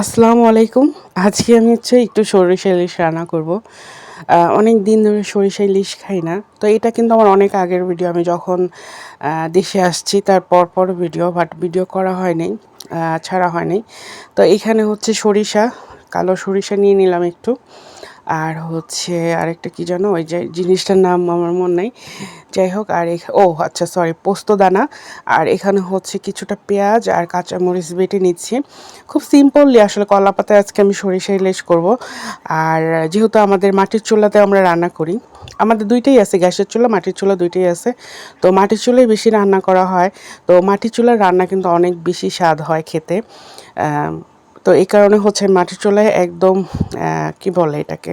আসসালামু আলাইকুম। আজকে আমি হচ্ছে একটু সরিষা ইলিশ রান্না করব। অনেক দিন ধরে সরিষা ইলিশ খাই না। তো এটা কিন্তু আমার অনেক আগের ভিডিও। আমি যখন দেশে আসছি তার পর পর ভিডিও বাট ভিডিও করা হয়নি ছাড়া হয়নি তো এখানে হচ্ছে সরিষা, কালো সরিষা নিয়ে নিলাম একটু। আর হচ্ছে আরেকটা কি জানো ওই যে জিনিসটার নাম আমার মনে নেই। যাই হোক, আর ও আচ্ছা সরি পোস্ত দানা। আর এখানে হচ্ছে কিছুটা পেঁয়াজ আর কাঁচামরিচ বেটে নিচ্ছি। খুব সিম্পললি আসলে কলা পাতায় আজকে আমি সরিষা ইলিশ করব। আর যেহেতু আমাদের মাটির চুলাতে আমরা রান্না করি, আমাদের দুইটাই আছে, গ্যাসের চুলা, মাটির চুলা দুইটাই আছে। তো মাটির চুলায় বেশি রান্না করা হয়। তো মাটির চুলার রান্না কিন্তু অনেক বেশি স্বাদ হয় খেতে। তো এই কারণে হচ্ছে মাটির চুলায় একদম কি বলে এটাকে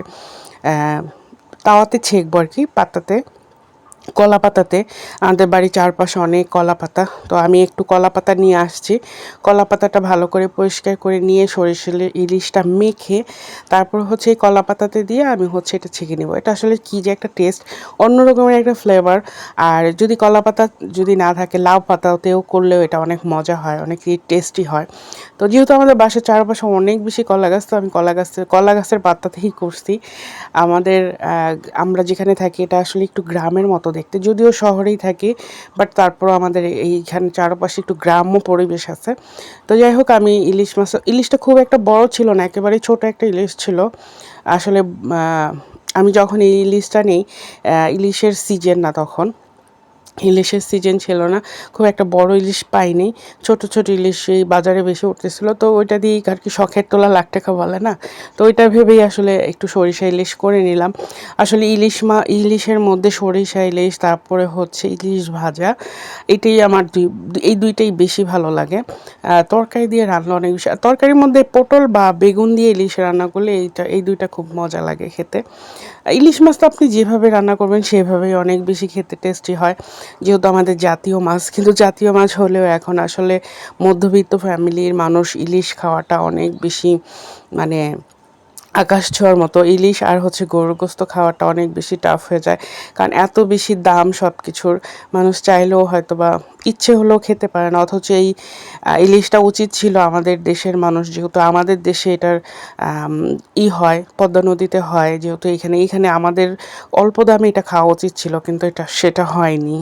তাওয়াতে ছেঁকবো আর কি পাতাতে। কলা পাতাতে আমাদের বাড়ির চারপাশে অনেক কলা পাতা তো আমি একটু কলা পাতা নিয়ে আসছি। কলা পাতাটা ভালো করে পরিষ্কার করে নিয়ে সরিষার ইলিশটা মেখে তারপর হচ্ছে এই কলা পাতাতে দিয়ে আমি হচ্ছে এটা ছেঁকে নেব। এটা আসলে কী যে একটা টেস্ট অন্য রকমের একটা ফ্লেভার আর যদি কলা পাতা যদি না থাকে, লাউ পাতাতেও করলেও এটা অনেক মজা হয় অনেক টেস্টি হয়। তো যেহেতু আমাদের বাসার চারপাশে অনেক বেশি কলা গাছ তো আমি কলা গাছের কলা গাছের পাতাতেই করছি। আমাদের আমরা যেখানে থাকি, এটা আসলে একটু গ্রামের মতো দেখতে। যদিও শহরেই থাকি বাট তারপর আমাদের এইখানে চারপাশে একটু গ্রাম্য পরিবেশ আছে। তো যাই হোক, আমি ইলিশ মাছ, ইলিশটা খুব একটা বড় ছিল না একেবারে ছোট একটা ইলিশ ছিল। আসলে আমি যখন এই ইলিশটা নেই ইলিশের সিজন না তখন। ইলিশের সিজন ছিল না। খুব একটা বড় ইলিশ পাইনি। ছোট ছোট ইলিশ এই বাজারে বেশি উঠতেছিল। তো ওইটা দিয়েই আর কি শখের তোলা লাখ টাকা বলে না? তো ওইটা ভেবেই আসলে একটু সরিষা ইলিশ করে নিলাম। আসলে ইলিশ মা, ইলিশের মধ্যে সরিষা ইলিশ, তারপরে হচ্ছে ইলিশ ভাজা। এটাই আমার দুই, এই দুইটাই বেশি ভালো লাগে। তরকারি দিয়ে রান্না অনেক বেশি তরকারির মধ্যে পটল বা বেগুন দিয়ে ইলিশ রান্না করলে এইটা, এই দুইটা খুব মজা লাগে খেতে। ইলিশ মাছ তো আপনি যেভাবে রান্না করবেন, সেভাবেই অনেক বেশি খেতে টেস্টি হয়। যেহেতু আমাদের জাতীয় মাছ, কিন্তু জাতীয় মাছ হলেও এখন আসলে মধ্যবিত্ত ফ্যামিলির মানুষ ইলিশ খাওয়াটা অনেক বেশি মানে আকাশ ছোঁয়ার মতো, ইলিশ আর হচ্ছে গরুর গোস্ত খাওয়াটা অনেক বেশি টাফ হয়ে যায়। কারণ এত বেশি দাম সব কিছুর মানুষ চাইলেও হয়তো বা ইচ্ছে হলেও খেতে পারে না। অথচ এই ইলিশটা উচিত ছিল আমাদের দেশের মানুষ, যেহেতু আমাদের দেশে এটার ই হয়, পদ্মা নদীতে হয়, যেহেতু এখানে এখানে আমাদের অল্প দামে এটা খাওয়া উচিত ছিল, কিন্তু এটা, সেটা হয়নি।